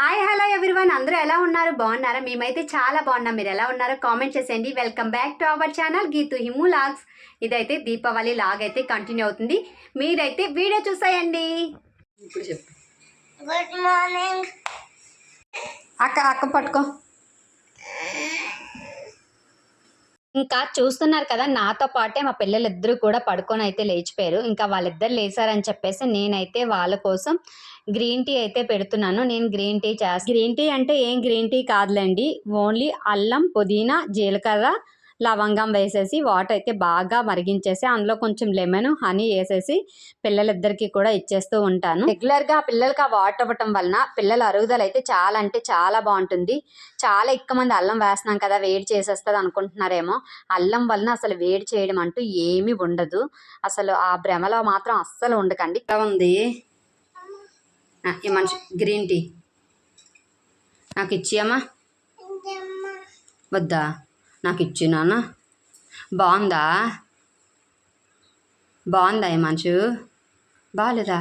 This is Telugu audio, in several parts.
హాయ్ హలో ఎవ్రీవన్ అందరూ ఎలా ఉన్నారు? బాగున్నారా? మేమైతే చాలా బాగున్నాం. మీరు ఎలా ఉన్నారో కామెంట్ చేసేయండి. Welcome back to our channel Geethu Himu vlogs ఇదైతే దీపావళి లాగ్ అయితే కంటిన్యూ అవుతుంది. మీరైతే వీడియో చూసేయండి. గుడ్ మార్నింగ్ అక్క అక్క పట్టుకో. ఇంకా చూస్తున్నారు కదా నాతో పాటే మా పిల్లలిద్దరూ కూడా పడుకొని అయితే లేచిపోయారు. ఇంకా వాళ్ళిద్దరు లేచారని చెప్పేసి నేనైతే వాళ్ళ కోసం గ్రీన్ టీ అయితే పెడుతున్నాను. నేను గ్రీన్ టీ చేస్తాను గ్రీన్ టీ అంటే ఏం గ్రీన్ టీ కాదులేండి. ఓన్లీ అల్లం పుదీనా జీలకర్ర లవంగం వేసేసి వాటర్ అయితే బాగా మరిగించేసి అందులో కొంచెం లెమన్ హనీ వేసేసి పిల్లలిద్దరికి కూడా ఇచ్చేస్తూ ఉంటాను. రెగ్యులర్గా పిల్లలకి ఆ వాటర్ ఇవ్వటం వలన పిల్లల అరుగుదల అయితే చాలా అంటే చాలా బాగుంటుంది. చాలా ఎక్కువ మంది అల్లం వేస్తున్నాం కదా వేడి చేసేస్తుంది అనుకుంటున్నారేమో. అల్లం వలన అసలు వేడి చేయడం అంటూ ఏమీ ఉండదు. అసలు ఆ భ్రమలో మాత్రం అస్సలు ఉండకండి. ఇక్కడ ఉంది? ఈ మనిషి గ్రీన్ టీ. నాకు ఇచ్చేయమ్మా. వద్దా? నాకు ఇచ్చి నాన్న బాగుందా బాగుందా ఈ మనిషి బాగాలేదా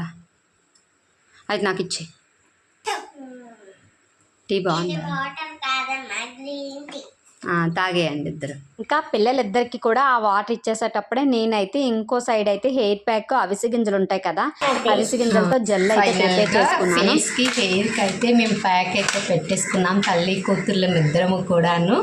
అయితే నాకు ఇచ్చి టీ బాగుందా తాగేయండి ఇద్దరు. ఇంకా పిల్లలిద్దరికి కూడా ఆ వాటర్ ఇచ్చేసేటప్పుడే నేనైతే ఇంకో సైడ్ అయితే హెయిర్ ప్యాక్ అవిసి గింజలు ఉంటాయి కదా అవిసి గింజలతో జెల్ అయితే ప్రిపేర్ చేసుకున్నాను. అయితే మేము ప్యాక్ అయితే పెట్టేసుకున్నాం తల్లి కూతుర్లం ఇద్దరము కూడాను.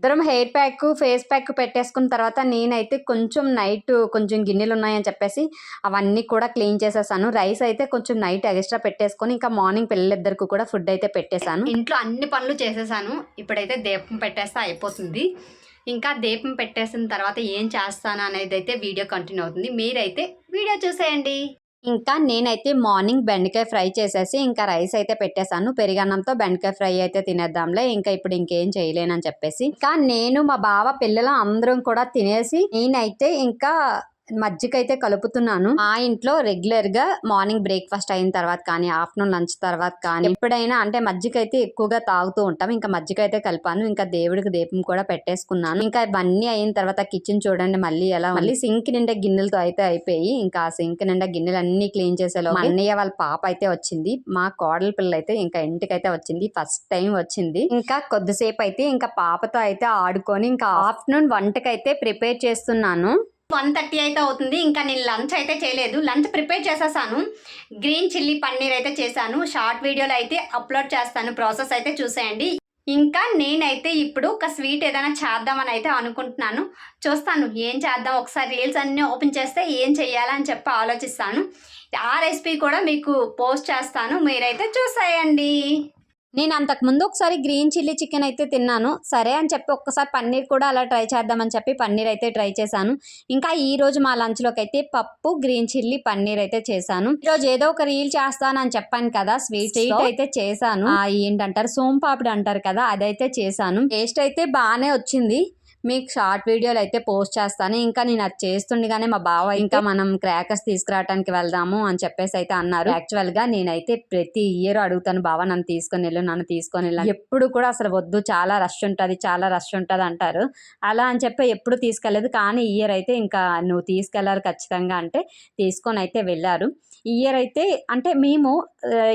ఇద్దరం హెయిర్ ప్యాక్ ఫేస్ ప్యాక్ పెట్టేసుకున్న తర్వాత నేనైతే కొంచెం నైట్ కొంచెం గిన్నెలు ఉన్నాయని చెప్పేసి అవన్నీ కూడా క్లీన్ చేసేసాను. రైస్ అయితే కొంచెం నైట్ ఎక్స్ట్రా పెట్టేసుకొని ఇంకా మార్నింగ్ పిల్లలిద్దరికి కూడా ఫుడ్ అయితే పెట్టేశాను. ఇంట్లో అన్ని పనులు చేసేసాను. ఇప్పుడైతే దీపం పెట్టేస్తే అయిపోతుంది. ఇంకా దీపం పెట్టేసిన తర్వాత ఏం చేస్తాను అనేది అయితే వీడియో కంటిన్యూ అవుతుంది. మీరైతే వీడియో చూసేయండి. ఇంకా నేనైతే మార్నింగ్ బెండకాయ ఫ్రై చేసేసి ఇంకా రైస్ అయితే పెట్టేశాను. పెరిగన్నంతో బెండకాయ ఫ్రై అయితే తినేద్దాంలే. ఇంకా ఇప్పుడు ఇంకేం చేయలేనని చెప్పేసి. ఇంకా నేను మా బావ పిల్లలు అందరం కూడా తినేసి నేనైతే ఇంకా మజ్జిగ అయితే కలుపుతున్నాను. మా ఇంట్లో రెగ్యులర్గా మార్నింగ్ బ్రేక్ఫాస్ట్ అయిన తర్వాత కానీ ఆఫ్టర్నూన్ లంచ్ తర్వాత కానీ ఎప్పుడైనా అంటే మజ్జిగ అయితే ఎక్కువగా తాగుతూ ఉంటాం. ఇంకా మజ్జిగ అయితే కలిపాను. ఇంకా దేవుడికి దీపం కూడా పెట్టేసుకున్నాను. ఇంకా ఇవన్నీ అయిన తర్వాత కిచెన్ చూడండి మళ్ళీ ఎలా మళ్ళీ సింక్ నిండా గిన్నెలతో అయితే అయిపోయి ఇంకా ఆ సింక్ నిండా గిన్నెలు అన్ని క్లీన్ చేసేలో మా అన్నయ్య వాళ్ళ పాప అయితే వచ్చింది. మా కోడల పిల్ల అయితే ఇంకా ఇంటికి అయితే వచ్చింది. ఫస్ట్ టైం వచ్చింది. ఇంకా కొద్దిసేపు అయితే ఇంకా పాపతో అయితే ఆడుకొని ఇంకా ఆఫ్టర్నూన్ వంటకైతే ప్రిపేర్ చేస్తున్నాను. వన్ థర్టీ అయితే అవుతుంది. ఇంకా నేను లంచ్ అయితే చేయలేదు. లంచ్ ప్రిపేర్ చేసేసాను. గ్రీన్ చిల్లీ పన్నీర్ అయితే చేశాను. షార్ట్ వీడియోలో అయితే అప్లోడ్ చేస్తాను. ప్రాసెస్ అయితే చూసేయండి. ఇంకా నేనైతే ఇప్పుడు ఒక స్వీట్ ఏదైనా చేద్దామని అయితే అనుకుంటున్నాను. చూస్తాను ఏం చేద్దాం. ఒకసారి రీల్స్ అన్నీ ఓపెన్ చేస్తే ఏం చేయాలని చెప్పి ఆలోచిస్తాను. ఆ రెసిపీ కూడా మీకు పోస్ట్ చేస్తాను. మీరైతే చూసేయండి. నేను అంతకుముందు ఒకసారి గ్రీన్ చిల్లీ చికెన్ అయితే తిన్నాను. సరే అని చెప్పి ఒక్కసారి పన్నీర్ కూడా అలా ట్రై చేద్దామని చెప్పి పన్నీర్ అయితే ట్రై చేశాను. ఇంకా ఈ రోజు మా లంచ్లోకి అయితే పప్పు గ్రీన్ చిల్లీ పన్నీర్ అయితే చేశాను. ఈ రోజు ఏదో ఒక రీల్ చేస్తానని చెప్పాను కదా స్వీట్ స్వీట్ అయితే చేశాను. ఆ, ఏంటంటారు? సోంపాపిడి అంటారు కదా అదైతే చేశాను. టేస్ట్ అయితే బాగానే వచ్చింది. మీకు షార్ట్ వీడియోలు అయితే పోస్ట్ చేస్తాను. ఇంకా నేను అది చేస్తుండగానే మా బావ ఇంకా మనం క్రాకర్స్ తీసుకురావడానికి వెళ్దాము అని చెప్పేసి అయితే అన్నారు. యాక్చువల్గా నేనైతే ప్రతి ఇయర్ అడుగుతాను బావ నన్ను తీసుకొని వెళ్ళు నన్ను తీసుకొని వెళ్ళు అని. ఎప్పుడు కూడా అసలు వద్దు చాలా రష్ ఉంటుంది చాలా రష్ ఉంటుంది అంటారు. అలా అని చెప్పి ఎప్పుడు తీసుకెళ్ళలేదు కానీ ఈ ఇయర్ అయితే ఇంకా నువ్వు తీసుకెళ్ళారు ఖచ్చితంగా అంటే తీసుకొని అయితే వెళ్ళారు. ఈ ఇయర్ అయితే అంటే మేము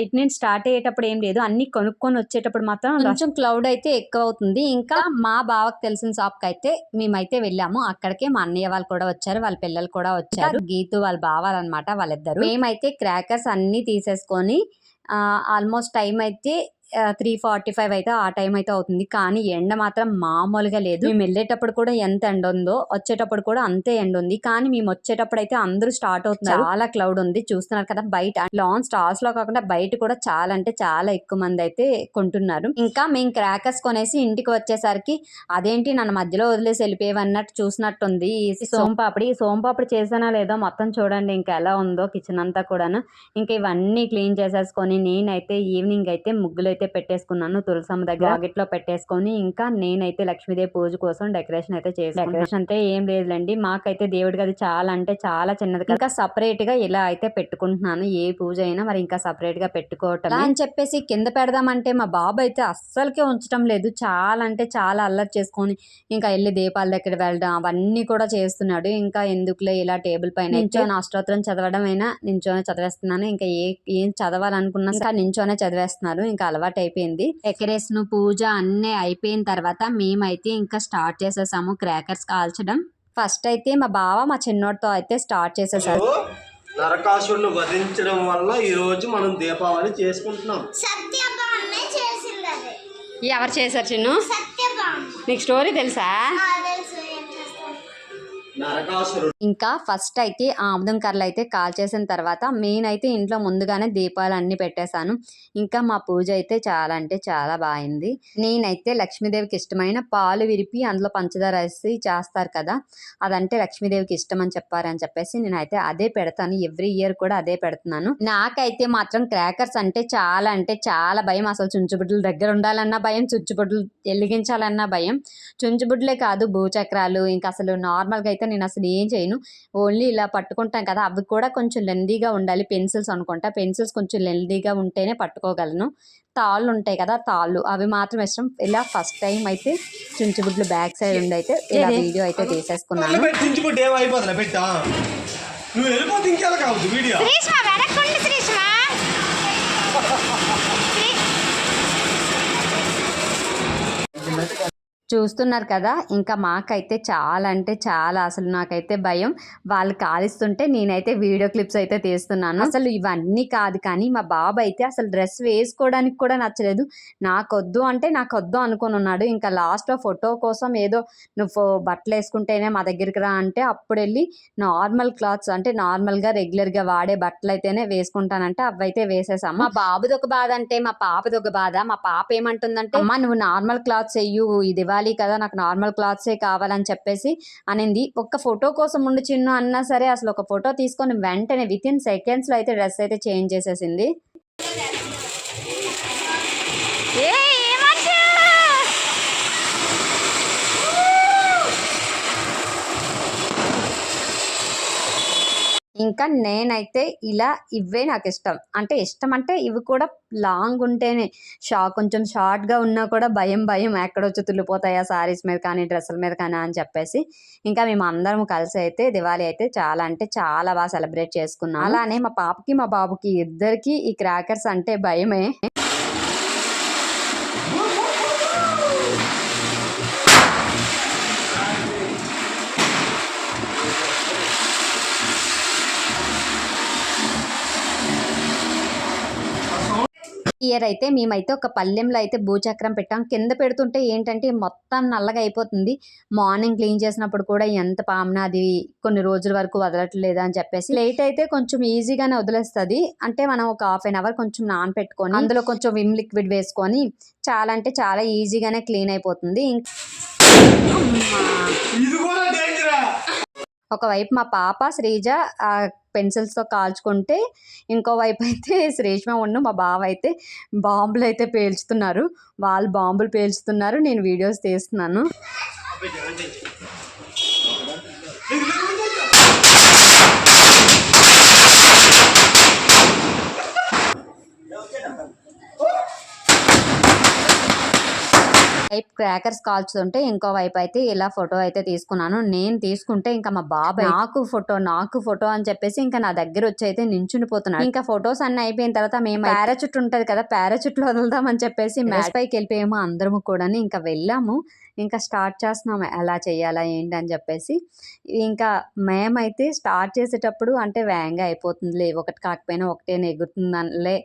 ఇటు నుంచి స్టార్ట్ అయ్యేటప్పుడు ఏం లేదు. అన్ని కొనుక్కొని వచ్చేటప్పుడు మాత్రం కొంచెం క్లౌడ్ అయితే ఎక్కువ అవుతుంది. ఇంకా మా బావకు తెలిసిన షాప్కి అయితే మేమైతే వెళ్ళాము. అక్కడికే మా అన్నయ్య వాళ్ళు కూడా వచ్చారు. వాళ్ళ పిల్లలు కూడా వచ్చారు. గీతు వాళ్ళ బావాలన్నమాట వాళ్ళిద్దరు. మేమైతే క్రాకర్స్ అన్ని తీసేసుకొని ఆల్మోస్ట్ టైం అయితే త్రీ ఫార్టీ ఫైవ్ అయితే ఆ టైం అయితే అవుతుంది. కానీ ఎండ మాత్రం మామూలుగా లేదు. మేము వెళ్ళేటప్పుడు కూడా ఎంత ఎండ ఉందో వచ్చేటప్పుడు కూడా అంతే ఎండ ఉంది. కానీ మేము వచ్చేటప్పుడు అయితే అందరూ స్టార్ట్ అవుతున్నారు. చాలా క్లౌడ్ ఉంది. చూస్తున్నారు కదా బయట లాన్ స్టాల్స్లో కాకుండా బయట కూడా చాలా అంటే చాలా ఎక్కువ మంది అయితే కొంటున్నారు. ఇంకా మేము క్రాకర్స్ కొనేసి ఇంటికి వచ్చేసరికి అదేంటి నన్ను మధ్యలో వదిలేసి వెళ్ళిపోయేవన్నట్టు చూసినట్టుంది. ఈ సోంపాపిడి సోంపాపిడి చేసానా లేదో మొత్తం చూడండి ఇంకా ఎలా ఉందో కిచెన్ అంతా కూడాను. ఇంకా ఇవన్నీ క్లీన్ చేసేసుకొని నేనైతే ఈవినింగ్ అయితే ముగ్గులు అయితే పెట్టేసుకున్నాను. తులసమ్మ దగ్గర వాకిట్లో పెట్టేసుకొని ఇంకా నేనైతే లక్ష్మీదేవి పూజ కోసం డెకరేషన్ అయితే చేసి డెకరేషన్. అంటే ఏం లేదులేండి. మాకైతే దేవుడి గది చాలా అంటే చాలా చిన్నది. ఇంకా సపరేట్గా ఇలా అయితే పెట్టుకుంటున్నాను. ఏ పూజ అయినా మరి ఇంకా సపరేట్గా పెట్టుకోవటం అని చెప్పేసి కింద పెడదామంటే మా బాబు అయితే అస్సలకే ఉంచడం లేదు. చాలా అంటే చాలా అల్లరి చేసుకొని ఇంకా వెళ్ళి దీపాల దగ్గర వెళ్ళడం అవన్నీ కూడా చేస్తున్నాడు. ఇంకా ఎందుకులే ఇలా టేబుల్ పైన నించొని. అష్టోత్తరం చదవడం అయినా నించొని చదివేస్తున్నాను. ఇంకా ఏ ఏం చదవాలనుకున్నా ఇంకా నించొనే చదివేస్తున్నారు ఇంకా అలవాటు అలవాటు అయిపోయింది. డెకరేషన్ పూజ అన్నీ అయిపోయిన తర్వాత మేమైతే ఇంకా స్టార్ట్ చేసేసాము క్రాకర్స్ కాల్చడం. ఫస్ట్ అయితే మా బావ మా చిన్నోడితో అయితే స్టార్ట్ చేసేసారు. నరకాసురుని వధించడం వల్ల ఈ రోజు మనం దీపావళి చేసుకుంటున్నాం. సత్యభామే చేసింది అది. ఎవరు చేశారు చిన్ను? సత్యభామ. నీకు స్టోరీ తెలుసా? ఇంకా ఫస్ట్ అయితే ఆముదం కర్రలు అయితే కాల్ చేసిన తర్వాత మెయిన్ అయితే ఇంట్లో ముందుగానే దీపాలు అన్ని పెట్టేశాను. ఇంకా మా పూజ అయితే చాలా అంటే చాలా బాగుంది నేనైతే లక్ష్మీదేవికి ఇష్టమైన పాలు విరిపి అందులో పంచదార వేసి చేస్తారు కదా అదంటే లక్ష్మీదేవికి ఇష్టం అని చెప్పారని చెప్పేసి నేనైతే అదే పెడతాను. ఎవ్రీ ఇయర్ కూడా అదే పెడుతున్నాను. నాకైతే మాత్రం క్రాకర్స్ అంటే చాలా అంటే చాలా భయం. అసలు చుంచుబుడ్ల దగ్గర ఉండాలన్నా భయం చుంచుబుడ్లు వెలిగించాలన్నా భయం. చుంచుబుడ్లే కాదు భూచక్రాలు. ఇంకా అసలు నార్మల్గా అయితే నేను అసలు ఏం చేయను. ఓన్లీ ఇలా పట్టుకుంటాం కదా అవి కూడా కొంచెం లెందీగా ఉండాలి. పెన్సిల్స్ అనుకుంటా. పెన్సిల్స్ కొంచెం లెందీగా ఉంటేనే పట్టుకోగలను. తాళ్ళు ఉంటాయి కదా తాళ్ళు. అవి మాత్రం ఇష్టం. ఇలా ఫస్ట్ టైం అయితే చుంచుబుడ్లు బ్యాక్ సైడ్ ఉండి అయితే ఇలా వీడియో అయితే తీసేసుకున్నాను. నువ్వు వెళ్ళిపోతే ఇంకెలా కావద్దు వీడియో? చూస్తున్నారు కదా ఇంకా మాకైతే చాలా అంటే చాలా అసలు నాకైతే భయం. వాళ్ళు కాలిస్తుంటే నేనైతే వీడియో క్లిప్స్ అయితే తీస్తున్నాను. అసలు ఇవన్నీ కాదు కానీ మా బాబు అయితే అసలు డ్రెస్ వేసుకోవడానికి కూడా నచ్చలేదు. నాకొద్దు అంటే నాకొద్దు అనుకొని ఉన్నాడు. ఇంకా లాస్ట్లో ఫోటో కోసం ఏదో నువ్వు బట్టలు వేసుకుంటేనే మా దగ్గరికి రా అంటే అప్పుడు వెళ్ళి నార్మల్ క్లాత్స్ అంటే నార్మల్గా రెగ్యులర్గా వాడే బట్టలు అయితేనే వేసుకుంటానంటే అవైతే వేసేసాము. మా బాబుది ఒక బాధ అంటే మా పాపది ఒక బాధ. మా పాప ఏమంటుందంటే అమ్మ నువ్వు నార్మల్ క్లాత్స్ వెయ్యు ఈ ఇవ్వాలి కదా నాకు నార్మల్ క్లాత్సే కావాలని చెప్పేసి అనింది. ఒక్క ఫోటో కోసం ఉండి చిన్ను అన్నా సరే అసలు ఒక ఫోటో తీసుకొని వెంటనే విత్ ఇన్ సెకండ్స్లో అయితే డ్రెస్ అయితే చేంజ్ చేసేసింది. ఇంకా నేనైతే ఇలా ఇవే నాకు ఇష్టం అంటే ఇష్టం అంటే ఇవి కూడా లాంగ్ ఉంటేనే షా కొంచెం షార్ట్గా ఉన్నా కూడా భయం భయం. ఎక్కడొచ్చి తుల్లిపోతాయా సారీస్ మీద కానీ డ్రెస్సుల మీద కానీ అని చెప్పేసి. ఇంకా మేము అందరం కలిసి అయితే దివాళీ అయితే చాలా అంటే చాలా బాగా సెలబ్రేట్ చేసుకున్నాం అలానే మా పాపకి మా బాబుకి ఇద్దరికి ఈ క్రాకర్స్ అంటే భయమే. ఇయర్ అయితే మేమైతే ఒక పల్లెంలో అయితే భూచక్రం పెట్టాం. కింద పెడుతుంటే ఏంటంటే మొత్తం నల్లగా అయిపోతుంది. మార్నింగ్ క్లీన్ చేసినప్పుడు కూడా ఎంత పామున అది కొన్ని రోజుల వరకు వదలట్లేదు అని చెప్పేసి లేట్ అయితే కొంచెం ఈజీగానే వదిలేస్తుంది. అంటే మనం ఒక హాఫ్ అన్ అవర్ కొంచెం నానపెట్టుకొని అందులో కొంచెం విమ్ లిక్విడ్ వేసుకొని చాలా అంటే చాలా ఈజీగానే క్లీన్ అయిపోతుంది. ఇంక ఇది కూడా డేంజరా ఒకవైపు మా పాప శ్రీజ ఆ పెన్సిల్స్తో కాల్చుకుంటే ఇంకో వైపు అయితే శ్రీష్మ ఉన్న మా బావ అయితే బాంబులు అయితే పేల్చుతున్నారు. వాళ్ళు బాంబులు పేల్చుతున్నారు నేను వీడియోస్ తీస్తున్నాను. వైపు క్రాకర్స్ కాల్చుతుంటే ఇంకో వైపు అయితే ఇలా ఫోటో అయితే తీసుకున్నాను. నేను తీసుకుంటే ఇంకా మా బాబాయ్ నాకు ఫోటో నాకు ఫోటో అని చెప్పేసి ఇంకా నా దగ్గర వచ్చి అయితే నించుని పోతున్నాడు ఇంకా ఫొటోస్ అన్ని అయిపోయిన తర్వాత మేము పారాచుట్ ఉంటది కదా పారాచుట్లో వదులుదాం అని చెప్పేసి మ్యాచ్ పైకి వెళ్ళిపోయాము అందరము కూడా ఇంకా వెళ్ళాము. ఇంకా స్టార్ట్ చేస్తున్నాము ఎలా చేయాలా ఏంటి అని చెప్పేసి. ఇంకా మేమైతే స్టార్ట్ చేసేటప్పుడు అంటే వేగంగా అయిపోతుందిలే ఒకటి కాకపోయినా ఒకటే ఎగురుతుందనిలే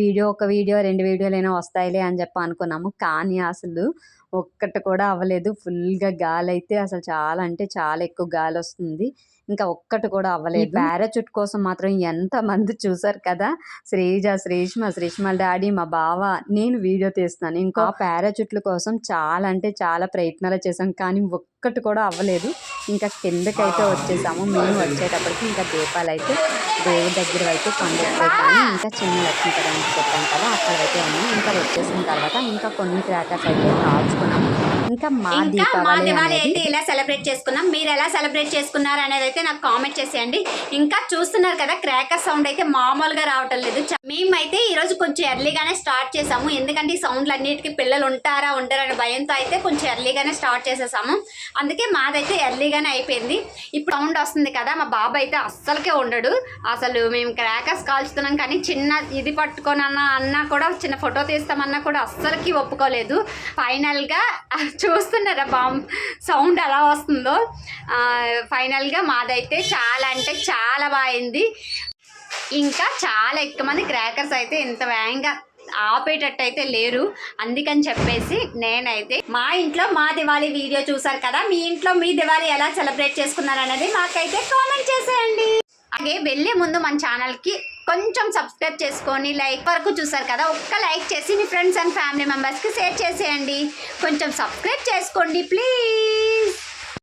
వీడియో ఒక వీడియో రెండు వీడియోలైనా వస్తాయిలే అని చెప్పి అనుకున్నాము. కానీ అసలు ఒక్కటి కూడా అవ్వలేదు. ఫుల్గా గాలి అయితే అసలు చాలా అంటే చాలా ఎక్కువ గాలి వస్తుంది ఇంకా ఒక్కటి కూడా అవ్వలేదు. పారాచూట్ కోసం మాత్రం ఎంత మంది చూసారు కదా! శ్రీజ శ్రీష్మ శ్రీష్మ డాడీ మా బావ నేను వీడియో తీస్తున్నాను. ఇంకా పారాచూట్ల కోసం చాలా అంటే చాలా ప్రయత్నాలు చేసాం కానీ ఒక్కటి కూడా అవ్వలేదు. ఇంకా కిందకైతే వచ్చేసాము. మేము వచ్చేటప్పటికి ఇంకా దీపాలు అయితే దేవుడి దగ్గర అయితే కానీ ఇంకా చిన్న లక్ష్మీ పదానికి చెప్పాం కదా! అక్కడ అయితే ఉన్నాం. ఇంకా వచ్చేసిన తర్వాత ఇంకా కొన్ని క్రాకర్స్ అయితే కాల్చుకున్నాము ఇంకా మా ఇంకా మా దీపావళి అయితే ఇలా సెలబ్రేట్ చేసుకున్నాం మీరు ఎలా సెలబ్రేట్ చేసుకున్నారు అనేది అయితే నాకు కామెంట్ చేసేయండి. ఇంకా చూస్తున్నారు కదా క్రాకర్ సౌండ్ అయితే మామూలుగా రావటం లేదు. చ- మేమైతే ఈ రోజు కొంచెం ఎర్లీగానే స్టార్ట్ చేసాము. ఎందుకంటే ఈ సౌండ్లు అన్నిటికీ పిల్లలు ఉంటారా ఉండరా అనే భయంతో అయితే కొంచెం ఎర్లీగానే స్టార్ట్ చేసేసాము. అందుకే మాదైతే ఎర్లీగానే అయిపోయింది. ఇప్పుడు సౌండ్ వస్తుంది కదా మా బాబు అయితే అస్సలకే ఉండడు. అసలు మేము క్రాకర్స్ కాల్చుతున్నాం కానీ చిన్న ఇది పట్టుకొని అన్న అన్నా కూడా చిన్న ఫోటో తీస్తామన్నా కూడా అస్సలకి ఒప్పుకోలేదు. ఫైనల్గా చూస్తున్నారా బాంబ్ సౌండ్ ఎలా వస్తుందో? ఫైనల్గా మాదైతే చాలా అంటే చాలా బాగుంది ఇంకా చాలా ఎక్కువ మంది క్రాకర్స్ అయితే ఇంత వేగంగా ఆపేటట్టు అయితే లేరు. అందుకని చెప్పేసి నేనైతే మా ఇంట్లో మా దివాళీ వీడియో చూసారు కదా మీ ఇంట్లో మీ దివాళీ ఎలా సెలబ్రేట్ చేసుకున్నారు అనేది మాకైతే కామెంట్ చేసేయండి. అలాగే వెళ్ళే ముందు మన ఛానల్కి కొంచెం సబ్స్క్రైబ్ చేసుకొని లైక్ వరకు చూసారు కదా ఒక్క లైక్ చేసి మీ ఫ్రెండ్స్ అండ్ ఫ్యామిలీ మెంబర్స్కి షేర్ చేసేయండి. కొంచెం సబ్స్క్రైబ్ చేసుకోండి ప్లీజ్.